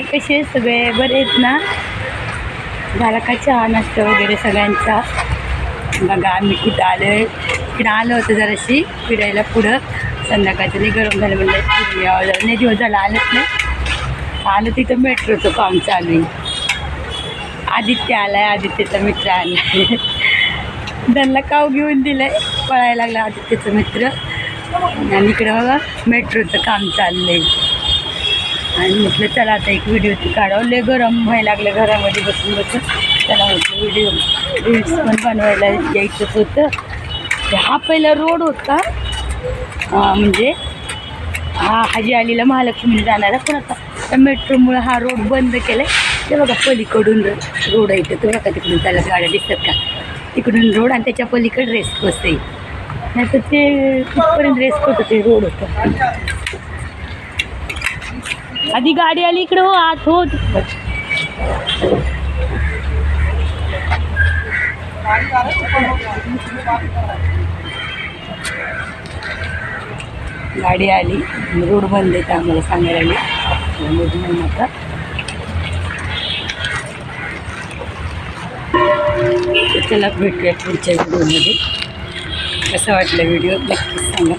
हाय कसे आहेत सगळे? बरे आहेत ना? झाला का चहा नाश्ता वगैरे सगळ्यांचा? बघा आम्ही कुठं आलो आहे इकडं आलो होतं जराशी फिरायला पुढं. संध्याकाळचं नाही गरम झालं म्हणलं फिरून नाही दिवस झाला आलंच नाही. आलं तिथं मेट्रोचं काम चालू आहे. आदित्य आलाय आदित्यचा मित्र आलाय. त्यांना काव घेऊन दिलंय. पळायला लागला आदित्यचा मित्र. आणि इकडं बघा मेट्रोचं काम चाललंय. आणि म्हटलं चला आता एक व्हिडिओ काढावं. लय गरम व्हायला लागलं घरामध्ये बसून बसून. त्याला म्हटलं व्हिडिओ रील्स पण बनवायला यायचंच होतं. हा पहिला रोड होता. म्हणजे हा हाजी आलीला महालक्ष्मीला जाणारा. पण आता त्या मेट्रोमुळं हा रोड बंद केला ते बघा पलीकडून रोड आहे ते बघा तिकडून त्याला गाड्या दिसतात का? तिकडून रोड आणि त्याच्या पलीकडे रेस बस आहे. नाही तर ते तिथपर्यंत रेस होतं ते रोड होतं. आधी गाडी आली इकडं हो आत हो. गाडी आली. रोड बंद आहे आम्हाला सांगायला आली. त्यामुळे चला भेटूया पुढच्या व्हिडिओमध्ये. कसं वाटलं व्हिडिओ नक्कीच सांगा.